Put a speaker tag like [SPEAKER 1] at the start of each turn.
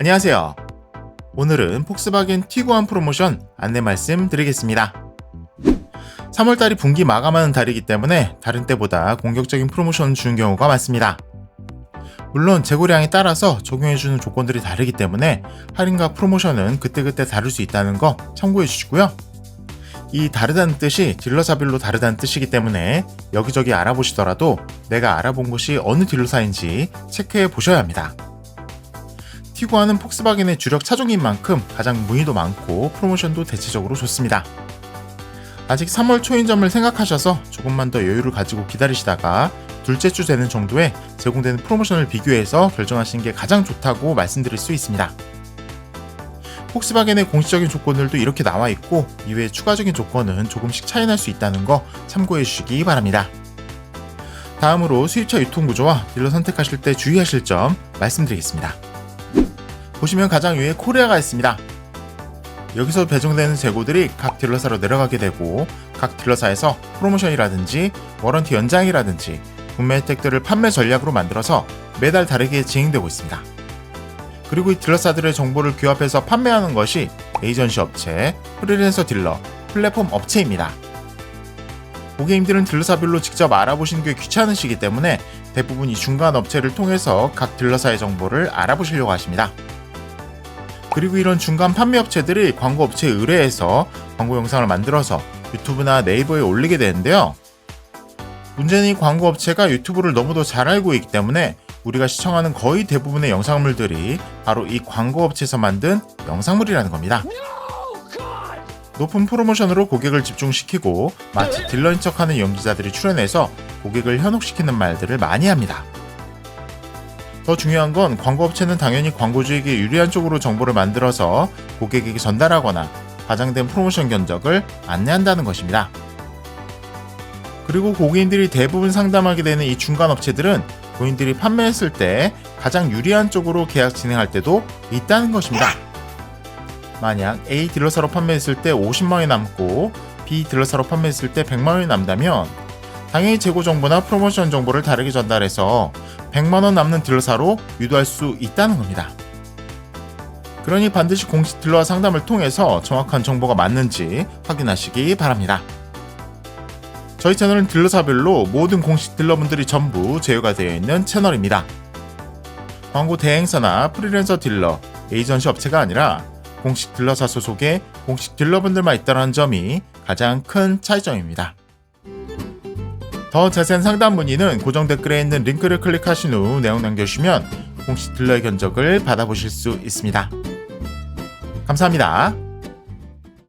[SPEAKER 1] 안녕하세요. 오늘은 폭스바겐 티구안 프로모션 안내 말씀 드리겠습니다. 3월달이 분기 마감하는 달이기 때문에 다른 때보다 공격적인 프로모션 주는 경우가 많습니다. 물론 재고량에 따라서 적용해주는 조건들이 다르기 때문에 할인과 프로모션은 그때그때 다를 수 있다는 거 참고해 주시고요. 이 다르다는 뜻이 딜러사별로 다르다는 뜻이기 때문에 여기저기 알아보시더라도 내가 알아본 곳이 어느 딜러사인지 체크해 보셔야 합니다. 티구안은 폭스바겐의 주력 차종인 만큼 가장 문의도 많고 프로모션도 대체적으로 좋습니다. 아직 3월 초인 점을 생각하셔서 조금만 더 여유를 가지고 기다리시다가 둘째 주 되는 정도에 제공되는 프로모션을 비교해서 결정하시는 게 가장 좋다고 말씀드릴 수 있습니다. 폭스바겐의 공식적인 조건들도 이렇게 나와 있고 이외에 추가적인 조건은 조금씩 차이 날 수 있다는 거 참고해 주시기 바랍니다. 다음으로 수입차 유통 구조와 딜러 선택하실 때 주의하실 점 말씀드리겠습니다. 보시면 가장 위에 코리아가 있습니다. 여기서 배정되는 재고들이 각 딜러사로 내려가게 되고 각 딜러사에서 프로모션이라든지 워런티 연장이라든지 구매 혜택들을 판매 전략으로 만들어서 매달 다르게 진행되고 있습니다. 그리고 이 딜러사들의 정보를 규합해서 판매하는 것이 에이전시 업체, 프리랜서 딜러, 플랫폼 업체입니다. 고객님들은 딜러사별로 직접 알아보시는 게 귀찮으시기 때문에 대부분 이 중간 업체를 통해서 각 딜러사의 정보를 알아보시려고 하십니다. 그리고 이런 중간 판매 업체들이 광고 업체에 의뢰해서 광고 영상을 만들어서 유튜브나 네이버에 올리게 되는데요. 문제는 이 광고 업체가 유튜브를 너무도 잘 알고 있기 때문에 우리가 시청하는 거의 대부분의 영상물들이 바로 이 광고 업체에서 만든 영상물이라는 겁니다. 높은 프로모션으로 고객을 집중시키고 마치 딜러인 척하는 연기자들이 출연해서 고객을 현혹시키는 말들을 많이 합니다. 더 중요한 건 광고 업체는 당연히 광고주에게 유리한 쪽으로 정보를 만들어서 고객에게 전달하거나 과장된 프로모션 견적을 안내한다는 것입니다. 그리고 고객님들이 대부분 상담하게 되는 이 중간 업체들은 고객님들이 판매했을 때 가장 유리한 쪽으로 계약 진행할 때도 있다는 것입니다. 만약 A 딜러사로 판매했을 때 50만 원이 남고 B 딜러사로 판매했을 때 100만 원이 남다면 당연히 재고 정보나 프로모션 정보를 다르게 전달해서 100만원 남는 딜러사로 유도할 수 있다는 겁니다. 그러니 반드시 공식 딜러와 상담을 통해서 정확한 정보가 맞는지 확인하시기 바랍니다. 저희 채널은 딜러사별로 모든 공식 딜러분들이 전부 제휴가 되어 있는 채널입니다. 광고 대행사나 프리랜서 딜러, 에이전시 업체가 아니라 공식 딜러사 소속의 공식 딜러분들만 있다는 점이 가장 큰 차이점입니다. 더 자세한 상담 문의는 고정 댓글에 있는 링크를 클릭하신 후 내용 남겨주시면 공식 딜러의 견적을 받아보실 수 있습니다. 감사합니다.